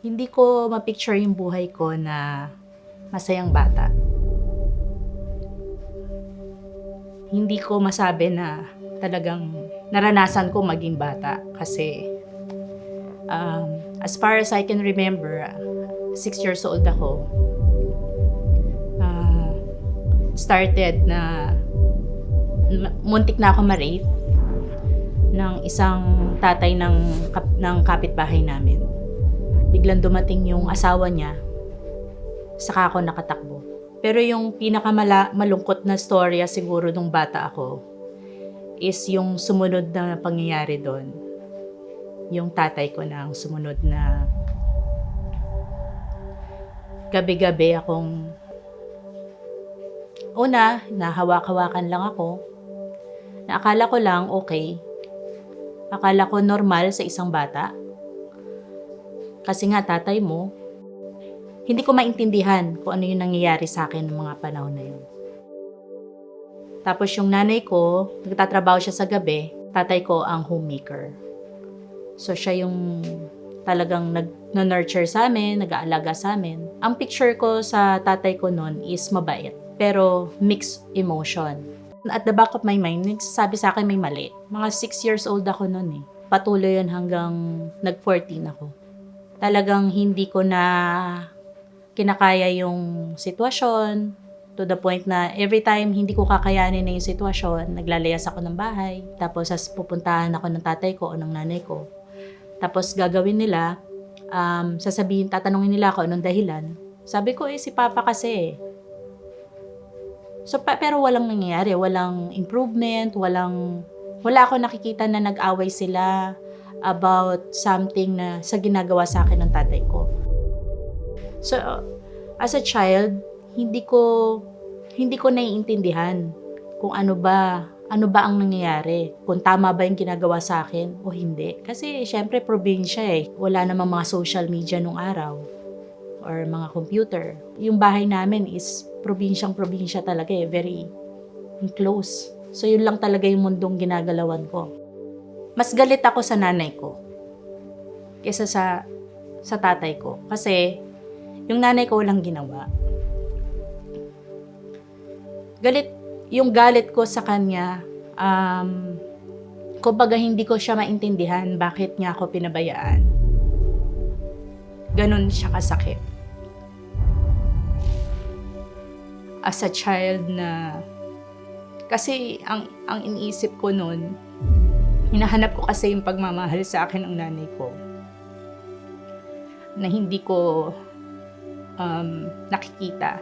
hindi ko ma-picture yung buhay ko na masayang bata. Hindi ko masabi na talagang naranasan ko maging bata kasi um, as far as I can remember, six years old ako. Ah, started na muntik na ako ma-rape ng isang tatay ng, kap- ng kapitbahay namin. Biglang dumating yung asawa niya, saka ako nakatakbo. Pero yung pinakamala malungkot na storya siguro nung bata ako is yung sumunod na pangyayari doon. Yung tatay ko na ang sumunod na gabi-gabi akong una, nahawak-hawakan lang ako. Na akala ko lang okay. Akala ko normal sa isang bata. Kasi nga tatay mo, hindi ko maintindihan kung ano yung nangyayari sa akin ng mga panahon na yun. Tapos yung nanay ko, nagtatrabaho siya sa gabi, tatay ko ang homemaker. So siya yung talagang nag-nurture sa amin, nag-aalaga sa amin. Ang picture ko sa tatay ko noon is mabait, pero mixed emotion. At the back of my mind, nagsasabi sa akin may mali. Mga 6 years old ako noon eh. Patuloy yun hanggang nag-14 ako. Talagang hindi ko na kinakaya yung sitwasyon to the point na every time hindi ko kakayanin na yung sitwasyon, naglalayas ako ng bahay. Tapos as pupuntahan ako ng tatay ko o ng nanay ko. Tapos gagawin nila, um, sasabihin, tatanungin nila ako anong dahilan. Sabi ko, eh si Papa kasi. So, pa- pero walang nangyayari, walang improvement, walang, wala ako nakikita na nag-away sila about something na sa ginagawa sa akin ng tatay ko. So, as a child, hindi ko hindi ko naiintindihan kung ano ba ano ba ang nangyayari, kung tama ba yung ginagawa sa akin o hindi. Kasi syempre probinsya eh, wala namang mga social media nung araw or mga computer. Yung bahay namin is probinsyang probinsya talaga eh, very close. So yun lang talaga yung mundong ginagalawan ko. Mas galit ako sa nanay ko kesa sa sa tatay ko kasi yung nanay ko walang ginawa. Galit, yung galit ko sa kanya, um, kumbaga hindi ko siya maintindihan bakit niya ako pinabayaan. Ganon siya kasakit. As a child na, kasi ang, ang iniisip ko noon, hinahanap ko kasi yung pagmamahal sa akin ng nanay ko na hindi ko um, nakikita.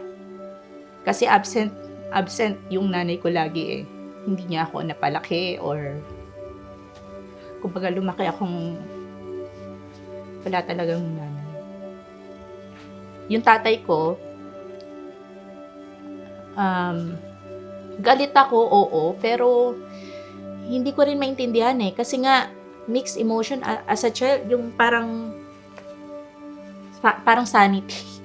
Kasi absent, absent yung nanay ko lagi eh. Hindi niya ako napalaki or kumbaga lumaki akong wala talagang nanay. Yung tatay ko, um, galit ako, oo, pero hindi ko rin maintindihan eh. Kasi nga, mixed emotion as a child, yung parang pa- parang sanity.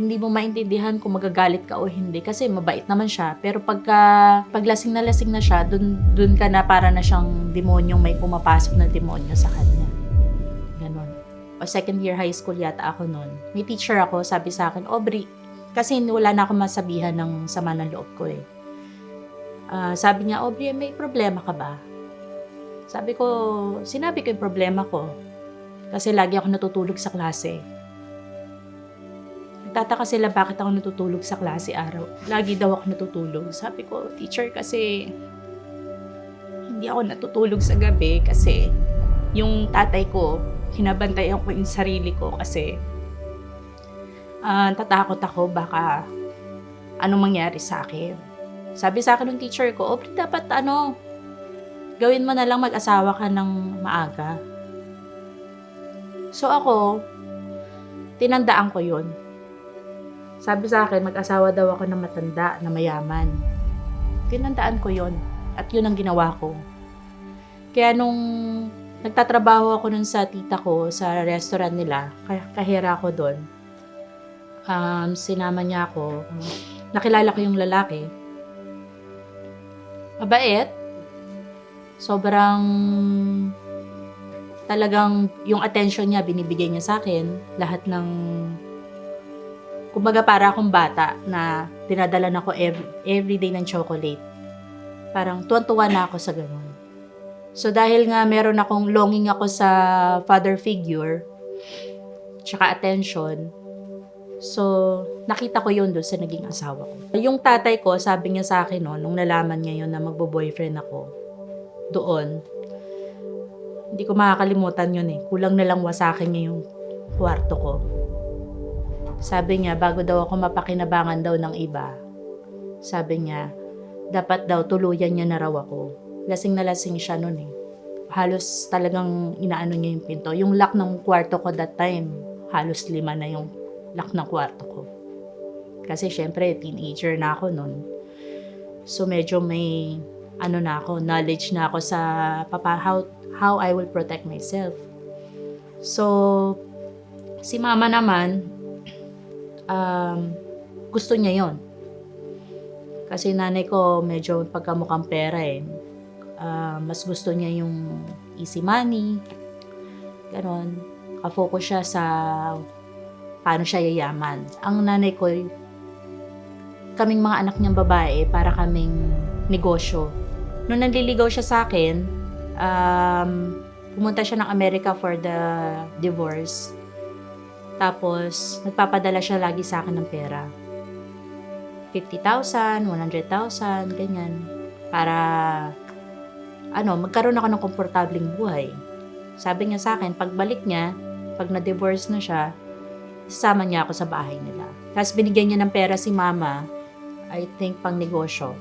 hindi mo maintindihan kung magagalit ka o hindi kasi mabait naman siya. Pero pagka paglasing na lasing na siya, dun, dun ka na para na siyang demonyong may pumapasok na demonyo sa kanya. Ganon. O second year high school yata ako noon. May teacher ako, sabi sa akin, Aubrey, kasi wala na ako masabihan ng sama ng loob ko eh. Ah, sabi niya, Aubrey, may problema ka ba? Sabi ko, sinabi ko yung problema ko. Kasi lagi ako natutulog sa klase. Nagtataka sila bakit ako natutulog sa klase araw. Lagi daw ako natutulog. Sabi ko, teacher, kasi hindi ako natutulog sa gabi kasi yung tatay ko, hinabantayan ko yung sarili ko kasi ah, tatakot ako baka anong mangyari sa akin. Sabi sa akin ng teacher ko, oh, dapat ano, gawin mo na lang mag-asawa ka ng maaga. So ako, tinandaan ko yun. Sabi sa akin, mag-asawa daw ako ng matanda, na mayaman. Tinandaan ko yon At yun ang ginawa ko. Kaya nung nagtatrabaho ako nun sa tita ko, sa restaurant nila, kah- kahira ako doon, um, sinama niya ako. Nakilala ko yung lalaki. Mabait. Sobrang talagang yung attention niya binibigay niya sa akin. Lahat ng kumbaga para akong bata na dinadala na ko every, everyday ng chocolate. Parang tuwan-tuwa na ako sa ganun. So dahil nga meron akong longing ako sa father figure, tsaka attention, so nakita ko yun doon sa naging asawa ko. Yung tatay ko, sabi niya sa akin no, nung nalaman niya yun na magbo-boyfriend ako, doon, hindi ko makakalimutan yun eh. Kulang na lang wasakin niya yung kwarto ko. Sabi niya, bago daw ako mapakinabangan daw ng iba, sabi niya, dapat daw tuluyan niya na raw ako. Lasing na lasing siya noon eh. Halos talagang inaano niya yung pinto. Yung lock ng kwarto ko that time, halos lima na yung lock ng kwarto ko. Kasi syempre, teenager na ako noon. So medyo may ano na ako, knowledge na ako sa papa, how, how I will protect myself. So, si mama naman, um, gusto niya yon Kasi nanay ko medyo pagkamukhang pera eh. Ah, mas gusto niya yung easy money. Ganon. Ka-focus siya sa paano siya yayaman. Ang nanay ko, kaming mga anak niyang babae, para kaming negosyo. Nung nanliligaw siya sa akin, um, pumunta siya ng Amerika for the divorce. Tapos, nagpapadala siya lagi sa akin ng pera. 50,000, 100,000, ganyan. Para, ano, magkaroon ako ng komportabling buhay. Sabi niya sa akin, pagbalik niya, pag na-divorce na siya, sasama niya ako sa bahay nila. Tapos binigyan niya ng pera si mama, I think pang negosyo,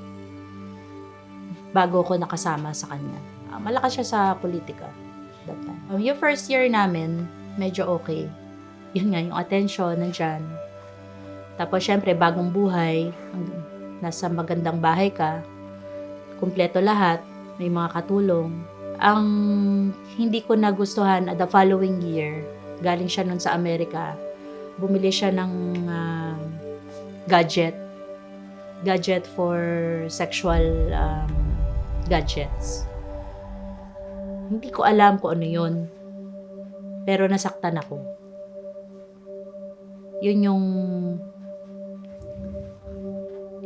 bago ko nakasama sa kanya. Ah, malakas siya sa politika that time. Um, yung first year namin, medyo okay. Yun nga, yung attention, nandyan. Tapos, syempre, bagong buhay, nasa magandang bahay ka, kumpleto lahat, may mga katulong. Ang hindi ko nagustuhan at the following year, galing siya nun sa Amerika, bumili siya ng um, gadget. Gadget for sexual um, gadgets. Hindi ko alam kung ano yun. Pero nasaktan ako. Yun yung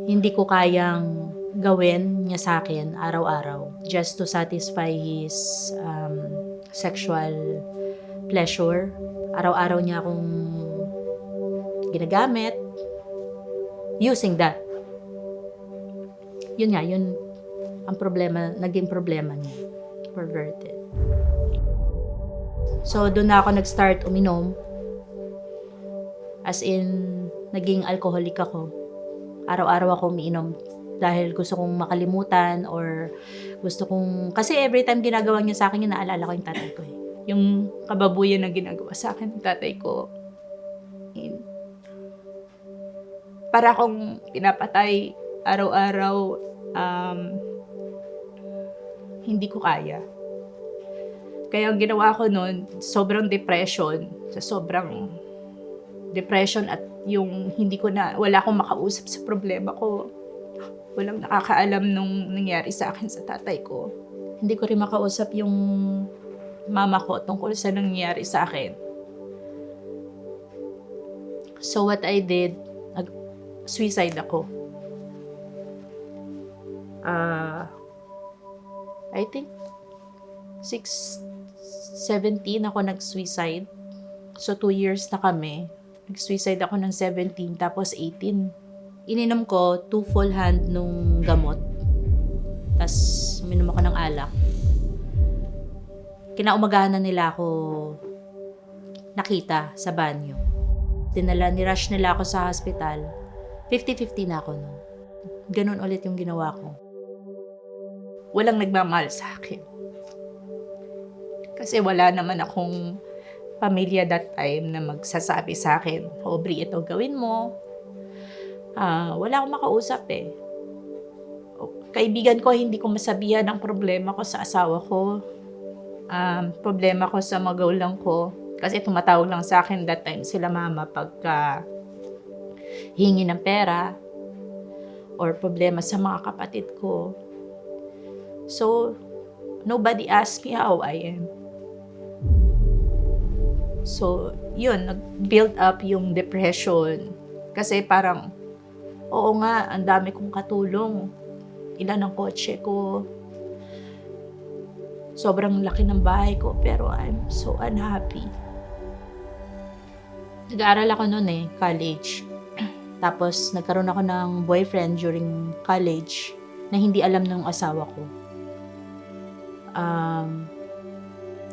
hindi ko kayang gawin niya sa akin araw-araw just to satisfy his um, sexual pleasure. Araw-araw niya akong ginagamit using that. Yun nga, yun ang problema, naging problema niya. Perverted. So, doon na ako nag-start uminom. As in, naging alcoholic ako. Araw-araw ako umiinom dahil gusto kong makalimutan or gusto kong... Kasi every time ginagawa niya sa akin, yun, naalala ko yung tatay ko eh. Yung kababuyan na ginagawa sa akin ng tatay ko. Yun. Para akong pinapatay araw-araw. Um, hindi ko kaya. Kaya ang ginawa ko noon, sobrang depression. Sa sobrang depression at yung hindi ko na, wala akong makausap sa problema ko. Walang nakakaalam nung nangyari sa akin sa tatay ko. Hindi ko rin makausap yung mama ko tungkol sa nangyari sa akin. So what I did, nag-suicide ako. Ah, I think 6, 17 ako nag-suicide. So, 2 years na kami. Nag-suicide ako ng 17, tapos 18. Ininom ko 2 full hand nung gamot. Tapos, uminom ako ng alak. Kinaumagahan na nila ako nakita sa banyo. Dinala, nirush nila ako sa hospital. 50-50 na ako nun. Ganun ulit yung ginawa ko. Walang nagmamahal sa akin. Kasi wala naman akong pamilya that time na magsasabi sa akin, Aubrey, ito gawin mo. Ah, wala akong makausap eh. Kaibigan ko, hindi ko masabihan ang problema ko sa asawa ko. Um, problema ko sa magulang ko. Kasi tumatawag lang sa akin that time sila mama pagka hingi ng pera or problema sa mga kapatid ko. So, nobody asked me how I am. So, yun, nag-build up yung depression. Kasi parang, oo nga, ang dami kong katulong. Ilan ang kotse ko. Sobrang laki ng bahay ko, pero I'm so unhappy. Nag-aaral ako noon eh, college. Tapos, nagkaroon ako ng boyfriend during college na hindi alam ng asawa ko. Um,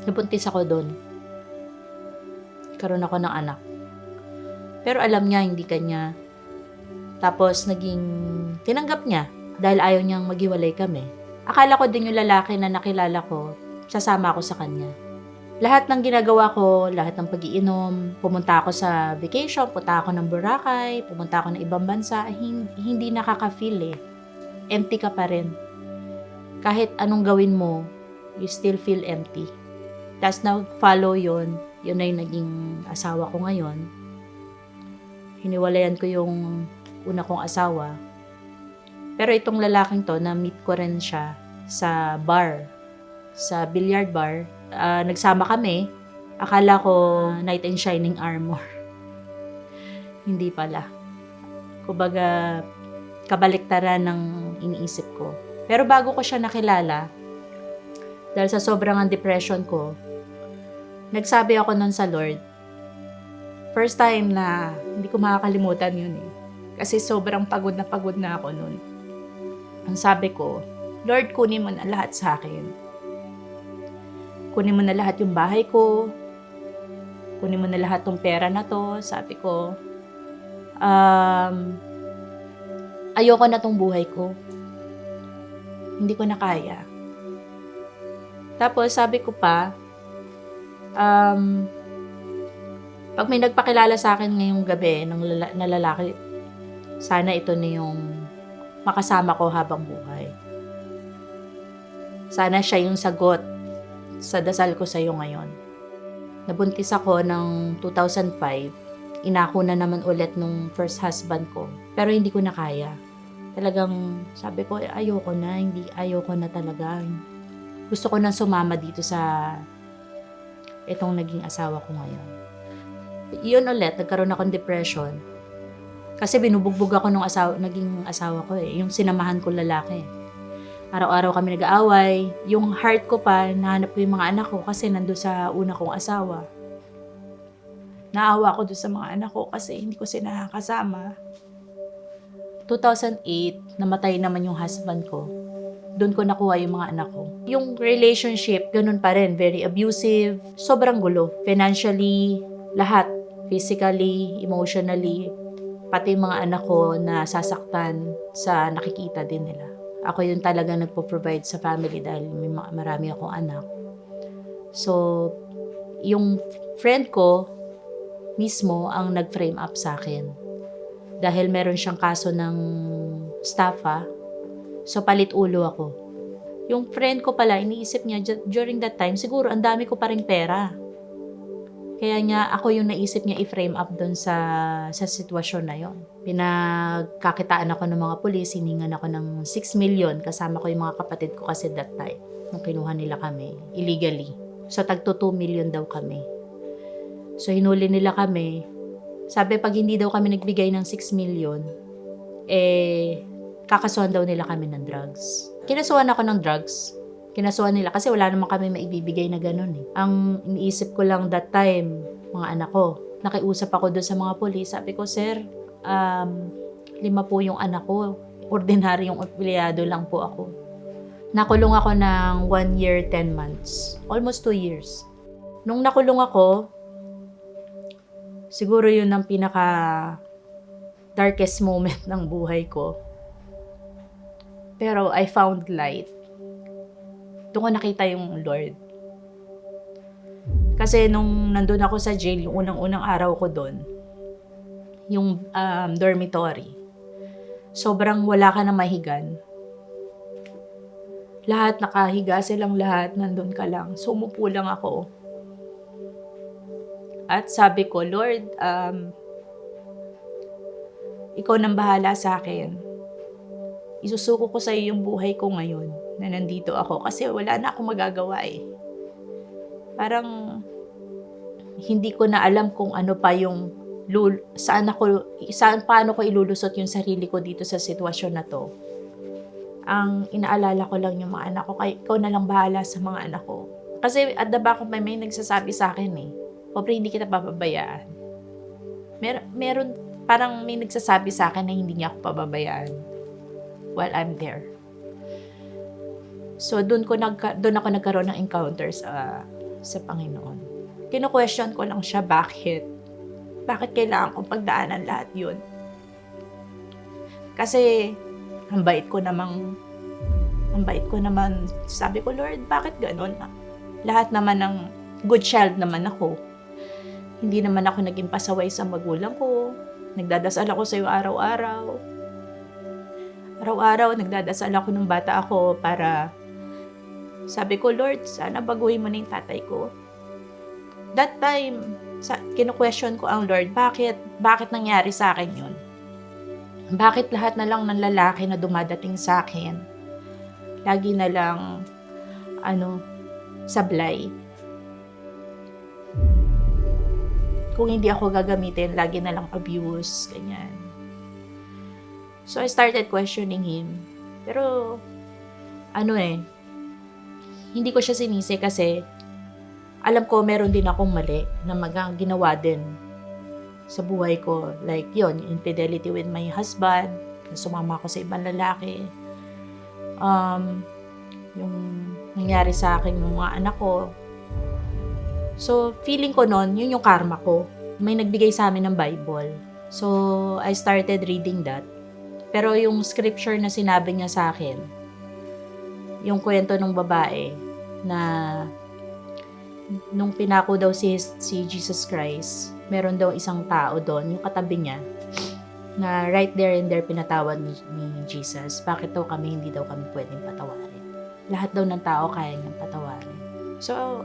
nabuntis ako doon. Karoon ako ng anak. Pero alam niya, hindi kanya. Tapos, naging tinanggap niya dahil ayaw niyang maghiwalay kami. Akala ko din yung lalaki na nakilala ko, sasama ako sa kanya. Lahat ng ginagawa ko, lahat ng pagiinom, pumunta ako sa vacation, punta ako ng Boracay, pumunta ako ng ibang bansa, hindi, hindi nakaka-feel eh. Empty ka pa rin. Kahit anong gawin mo, you still feel empty. Tapos now, follow yon yun na yung naging asawa ko ngayon. Hiniwalayan ko yung una kong asawa. Pero itong lalaking to, na-meet ko rin siya sa bar, sa billiard bar. Ah, nagsama kami. Akala ko knight in shining armor. Hindi pala. Kumbaga, kabaliktaran ng iniisip ko. Pero bago ko siya nakilala, dahil sa sobrang ang depression ko, nagsabi ako nun sa Lord, first time na hindi ko makakalimutan yun eh. Kasi sobrang pagod na pagod na ako nun. Ang sabi ko, Lord, kunin mo na lahat sa akin. Kunin mo na lahat yung bahay ko. Kunin mo na lahat ng pera na to. Sabi ko, um, ayoko na tong buhay ko. Hindi ko na kaya. Tapos sabi ko pa, um, pag may nagpakilala sa akin ngayong gabi ng lala- na lalaki, sana ito na yung makasama ko habang buhay. Sana siya yung sagot sa dasal ko sa iyo ngayon. Nabuntis ako ng 2005. Inako na naman ulit nung first husband ko. Pero hindi ko na kaya. Talagang sabi ko, "Eh, ayoko na. Hindi, ayoko na talaga. Gusto ko na sumama dito sa itong naging asawa ko ngayon. Yun ulit, nagkaroon ako ng depression. Kasi binubugbog ako nung asawa, naging asawa ko eh. Yung sinamahan ko lalaki. Araw-araw kami nag-aaway. Yung heart ko pa, nahanap ko yung mga anak ko kasi nando sa una kong asawa. Naawa ko doon sa mga anak ko kasi hindi ko sila nakakasama. 2008, namatay naman yung husband ko. Doon ko nakuha yung mga anak ko. Yung relationship, ganun pa rin. Very abusive. Sobrang gulo. Financially, lahat. Physically, emotionally. Pati mga anak ko na sasaktan sa nakikita din nila. Ako yung talaga nagpo-provide sa family dahil may ma- marami akong anak. So, yung friend ko mismo ang nag-frame up sa akin. Dahil meron siyang kaso ng staffa, so palit ulo ako. Yung friend ko pala, iniisip niya during that time, siguro ang dami ko pa rin pera. Kaya niya, ako yung naisip niya i-frame up doon sa, sa sitwasyon na yon. Pinagkakitaan ako ng mga pulis, hiningan ako ng 6 million, kasama ko yung mga kapatid ko kasi that time, nung kinuha nila kami, illegally. So, tagto 2 million daw kami. So, hinuli nila kami. Sabi, pag hindi daw kami nagbigay ng 6 million, eh, kakasuhan daw nila kami ng drugs. Kinasuhan ako ng drugs. Kinasuhan nila kasi wala naman kami maibibigay na ganun eh. Ang iniisip ko lang that time, mga anak ko, nakiusap ako doon sa mga polis. Sabi ko, sir, um, lima po yung anak ko. Ordinaryong empleyado lang po ako. Nakulong ako ng 1 year, 10 months. Almost 2 years. Nung nakulong ako, siguro yun ang pinaka darkest moment ng buhay ko. Pero I found light. Doon ko nakita yung Lord. Kasi nung nandun ako sa jail, yung unang-unang araw ko doon, yung um, dormitory, sobrang wala ka na mahigan. Lahat nakahiga silang lahat, nandun ka lang. So, umupo lang ako. At sabi ko, Lord, um, ikaw nang bahala sa akin. Isusuko ko sa iyo yung buhay ko ngayon na nandito ako kasi wala na akong magagawa eh. Parang hindi ko na alam kung ano pa yung lul- saan ako saan paano ko ilulusot yung sarili ko dito sa sitwasyon na to. Ang inaalala ko lang yung mga anak ko, kay ikaw na lang bahala sa mga anak ko. Kasi at the back of my mind nagsasabi sa akin eh, Pobre, hindi kita papabayaan. Mer meron, parang may nagsasabi sa akin na hindi niya ako pababayaan while I'm there. So, doon ko nagka, doon ako nagkaroon ng encounters sa sa Panginoon. Kino-question ko lang siya bakit bakit kailangan kong pagdaanan lahat yun. Kasi, ang bait ko namang, ang bait ko naman, sabi ko, Lord, bakit ganun? Lahat naman ng good child naman ako. Hindi naman ako naging pasaway sa magulang ko. Nagdadasal ako sa iyo araw-araw. Araw-araw, nagdadasal ako nung bata ako para sabi ko, Lord, sana baguhin mo na yung tatay ko. That time, sa, kinu-question ko ang Lord, bakit, bakit nangyari sa akin yun? Bakit lahat na lang ng lalaki na dumadating sa akin, lagi na lang, ano, sablay? Kung hindi ako gagamitin, lagi na lang abuse, ganyan. So, I started questioning him. Pero, ano eh, hindi ko siya sinisi kasi alam ko meron din akong mali na magang ginawa din sa buhay ko. Like, yon infidelity with my husband, sumama ako sa ibang lalaki. Um, yung nangyari sa akin ng mga anak ko. So, feeling ko noon, yun yung karma ko. May nagbigay sa amin ng Bible. So, I started reading that. Pero yung scripture na sinabi niya sa akin, yung kwento ng babae na nung pinako daw si, si Jesus Christ, meron daw isang tao doon, yung katabi niya, na right there and there pinatawad ni, ni Jesus. Bakit daw kami, hindi daw kami pwedeng patawarin. Lahat daw ng tao kaya niyang patawarin. So,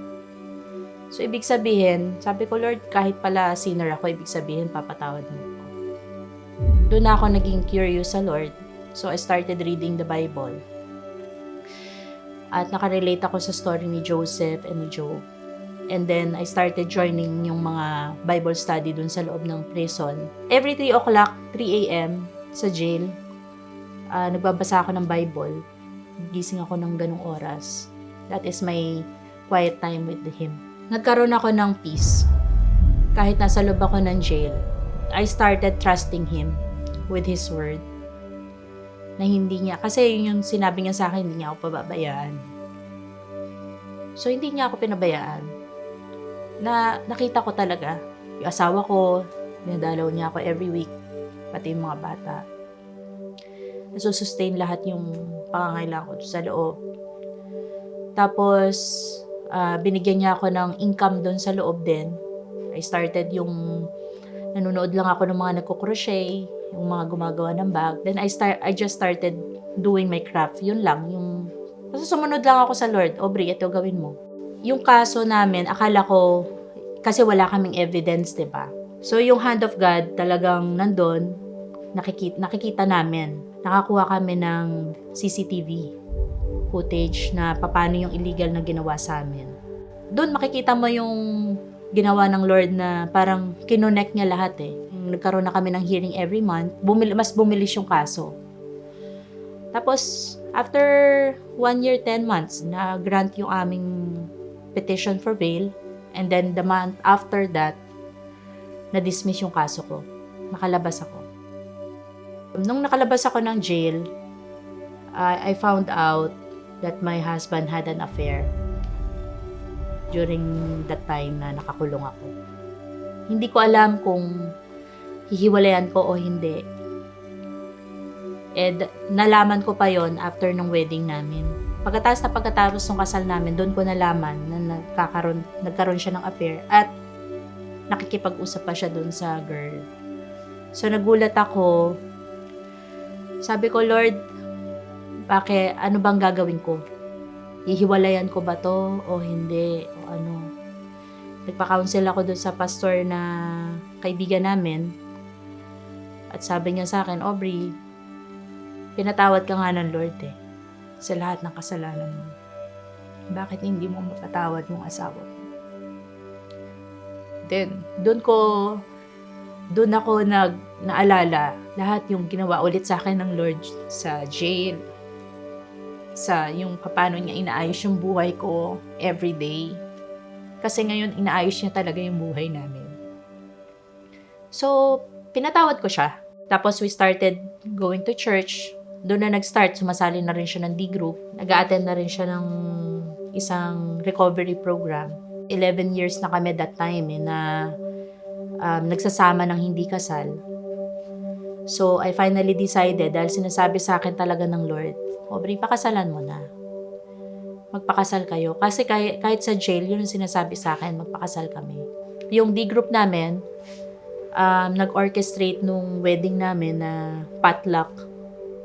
so ibig sabihin, sabi ko, Lord, kahit pala sinner ako, ibig sabihin, papatawad mo ko. Doon ako naging curious sa Lord. So, I started reading the Bible. At nakarelate ako sa story ni Joseph and ni Job. And then, I started joining yung mga Bible study dun sa loob ng prison. Every 3 o'clock, 3 a.m. sa jail, uh, nagbabasa ako ng Bible. Gising ako ng ganong oras. That is my quiet time with Him. Nagkaroon ako ng peace. Kahit nasa loob ako ng jail, I started trusting Him with His Word. Na hindi niya, kasi yun yung sinabi niya sa akin, hindi niya ako pababayaan. So, hindi niya ako pinabayaan na nakita ko talaga. Yung asawa ko, dinadalaw niya ako every week, pati yung mga bata. Nasusustain lahat yung pangangailangan ko sa loob. Tapos, uh, binigyan niya ako ng income doon sa loob din. I started yung nanonood lang ako ng mga nagko-crochet, yung mga gumagawa ng bag. Then I start I just started doing my craft. Yun lang, yung kasi sumunod lang ako sa Lord, Aubrey, ito gawin mo yung kaso namin, akala ko, kasi wala kaming evidence, di ba? So, yung hand of God talagang nandun, nakikita, nakikita namin. Nakakuha kami ng CCTV footage na paano yung illegal na ginawa sa amin. Doon makikita mo yung ginawa ng Lord na parang kinonect niya lahat eh. Nagkaroon na kami ng hearing every month, bumil, mas bumilis yung kaso. Tapos, after one year, 10 months, na grant yung aming petition for bail. And then the month after that, na-dismiss yung kaso ko. Nakalabas ako. Nung nakalabas ako ng jail, I, I found out that my husband had an affair during that time na nakakulong ako. Hindi ko alam kung hihiwalayan ko o hindi. And nalaman ko pa yon after ng wedding namin. Pagkatapos na pagkatapos ng kasal namin, doon ko nalaman na nagkakaroon, nagkaroon siya ng affair at nakikipag-usap pa siya doon sa girl. So nagulat ako. Sabi ko, Lord, bakit, ano bang gagawin ko? Ihiwalayan ko ba to o hindi? O ano? Nagpa-counsel ako doon sa pastor na kaibigan namin. At sabi niya sa akin, Aubrey, pinatawad ka nga ng Lord eh sa lahat ng kasalanan mo. Bakit hindi mo mapatawad yung asawa mo? Then, doon ko, doon ako nag, naalala lahat yung ginawa ulit sa akin ng Lord sa jail. Sa yung paano niya inaayos yung buhay ko every day. Kasi ngayon, inaayos niya talaga yung buhay namin. So, pinatawad ko siya. Tapos we started going to church. Doon na nag-start, sumasali na rin siya ng D-group. Nag-attend na rin siya ng isang recovery program. 11 years na kami that time eh, na um, nagsasama ng hindi kasal. So, I finally decided, dahil sinasabi sa akin talaga ng Lord, Aubrey, pakasalan mo na. Magpakasal kayo. Kasi kahit, kahit sa jail, yun ang sinasabi sa akin, magpakasal kami. Yung D-group namin, um, nag-orchestrate nung wedding namin na potluck.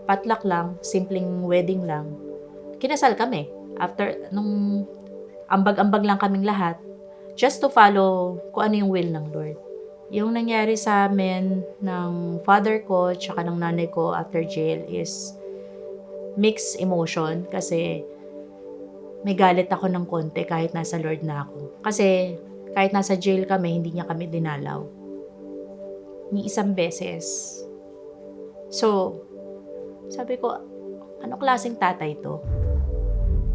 Potluck lang, simpleng wedding lang. Kinasal kami. After, nung ambag-ambag lang kaming lahat, just to follow kung ano yung will ng Lord. Yung nangyari sa amin ng father ko tsaka ng nanay ko after jail is mixed emotion kasi may galit ako ng konti kahit nasa Lord na ako. Kasi kahit nasa jail kami, hindi niya kami dinalaw. Ni isang beses. So, sabi ko, ano klaseng tatay to?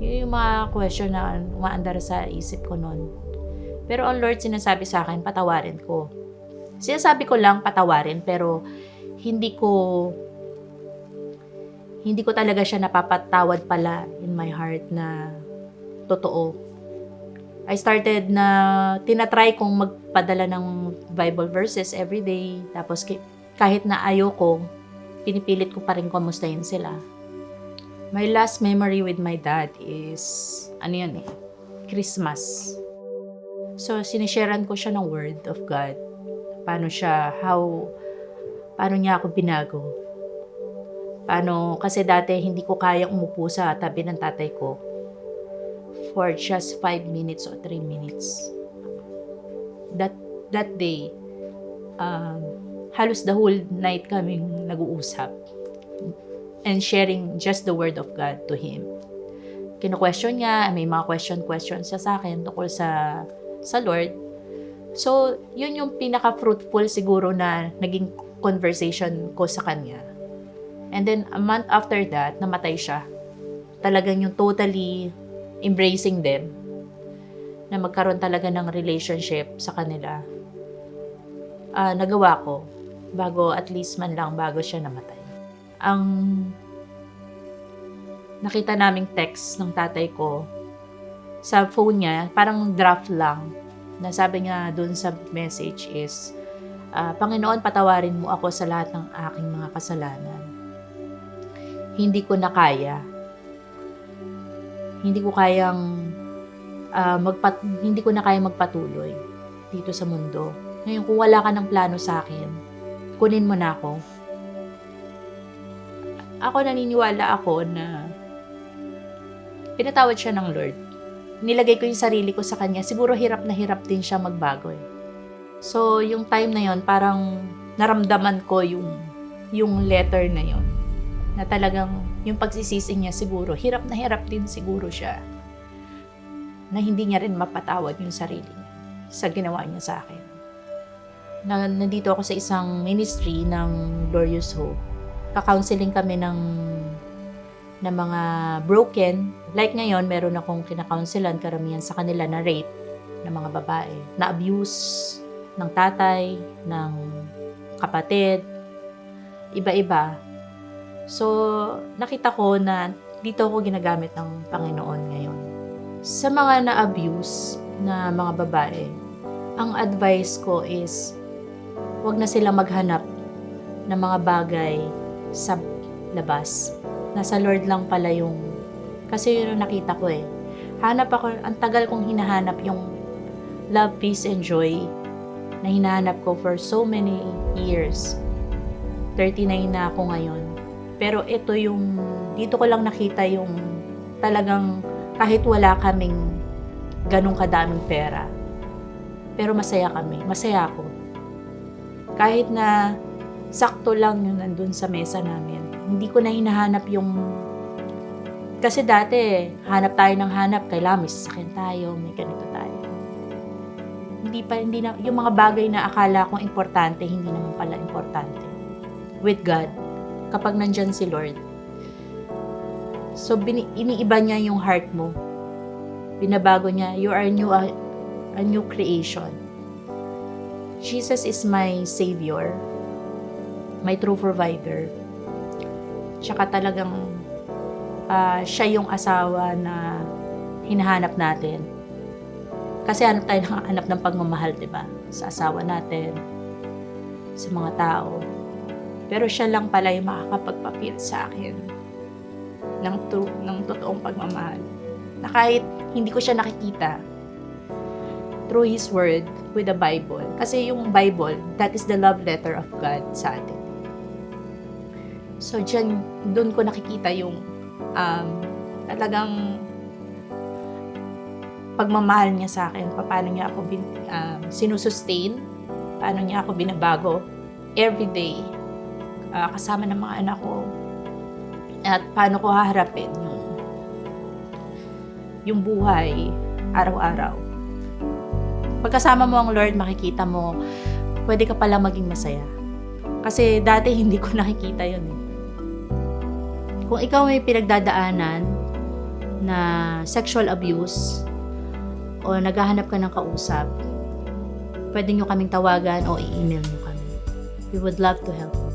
Yun yung mga question na umaandar sa isip ko noon. Pero ang Lord sinasabi sa akin, patawarin ko. Sinasabi ko lang patawarin, pero hindi ko hindi ko talaga siya napapatawad pala in my heart na totoo. I started na tinatry kong magpadala ng Bible verses every day. Tapos kahit na ayoko, pinipilit ko pa rin kumustahin sila. My last memory with my dad is, ano yun eh, Christmas. So, sinisharean ko siya ng Word of God. Paano siya, how, paano niya ako binago. Paano, kasi dati hindi ko kaya umupo sa tabi ng tatay ko for just 5 minutes or 3 minutes. That, that day, um, halos the whole night kaming nag-uusap and sharing just the word of God to him. Kino-question niya, may mga question-question siya sa akin tungkol sa sa Lord. So, yun yung pinaka-fruitful siguro na naging conversation ko sa kanya. And then, a month after that, namatay siya. Talagang yung totally embracing them na magkaroon talaga ng relationship sa kanila. Ah, nagawa ko bago at least man lang bago siya namatay. Ang nakita naming text ng tatay ko sa phone niya, parang draft lang. Na sabi niya doon sa message is, ah, Panginoon, patawarin mo ako sa lahat ng aking mga kasalanan. Hindi ko na kaya. Hindi ko kayang ah, magpat hindi ko na kaya magpatuloy dito sa mundo. Ngayon, kung wala ka ng plano sa akin, kunin mo na ako. Ako naniniwala ako na pinatawad siya ng Lord nilagay ko yung sarili ko sa kanya, siguro hirap na hirap din siya magbago eh. So, yung time na yon parang naramdaman ko yung, yung letter na yon Na talagang yung pagsisisi niya siguro, hirap na hirap din siguro siya. Na hindi niya rin mapatawad yung sarili niya sa ginawa niya sa akin. Na, nandito ako sa isang ministry ng Glorious Hope. Ka-counseling kami ng na mga broken. Like ngayon, meron akong kinakaunselan karamihan sa kanila na rape ng mga babae, na abuse ng tatay, ng kapatid, iba-iba. So, nakita ko na dito ako ginagamit ng Panginoon ngayon. Sa mga na-abuse na mga babae, ang advice ko is, huwag na silang maghanap ng mga bagay sa labas nasa Lord lang pala yung, kasi yun yung nakita ko eh. Hanap ako, ang tagal kong hinahanap yung love, peace, and joy na hinahanap ko for so many years. 39 na ako ngayon. Pero ito yung, dito ko lang nakita yung talagang kahit wala kaming ganong kadaming pera. Pero masaya kami. Masaya ako. Kahit na sakto lang yung nandun sa mesa namin hindi ko na hinahanap yung... Kasi dati, hanap tayo ng hanap, kailangan may sasakyan tayo, may ganito tayo. hindi pa, hindi na, yung mga bagay na akala kong importante, hindi naman pala importante. With God, kapag nandyan si Lord. So, bini, iniiba niya yung heart mo. Binabago niya, you are new, a, a new creation. Jesus is my Savior, my true provider. Tsaka talagang ah, siya yung asawa na hinahanap natin. Kasi hanap tayo ng hanap ng pagmamahal, di ba? Sa asawa natin, sa mga tao. Pero siya lang pala yung makakapagpapil sa akin ng, to, ng totoong pagmamahal. Na kahit hindi ko siya nakikita, through His Word, with the Bible. Kasi yung Bible, that is the love letter of God sa atin. So, dyan, doon ko nakikita yung um, talagang pagmamahal niya sa akin, paano niya ako bin, um, sinusustain, paano niya ako binabago every day ah, kasama ng mga anak ko at paano ko haharapin yung yung buhay araw-araw. Pagkasama mo ang Lord, makikita mo, pwede ka pala maging masaya. Kasi dati hindi ko nakikita yun eh. Kung ikaw may pinagdadaanan na sexual abuse o naghahanap ka ng kausap, pwede nyo kaming tawagan o i-email nyo kami. We would love to help.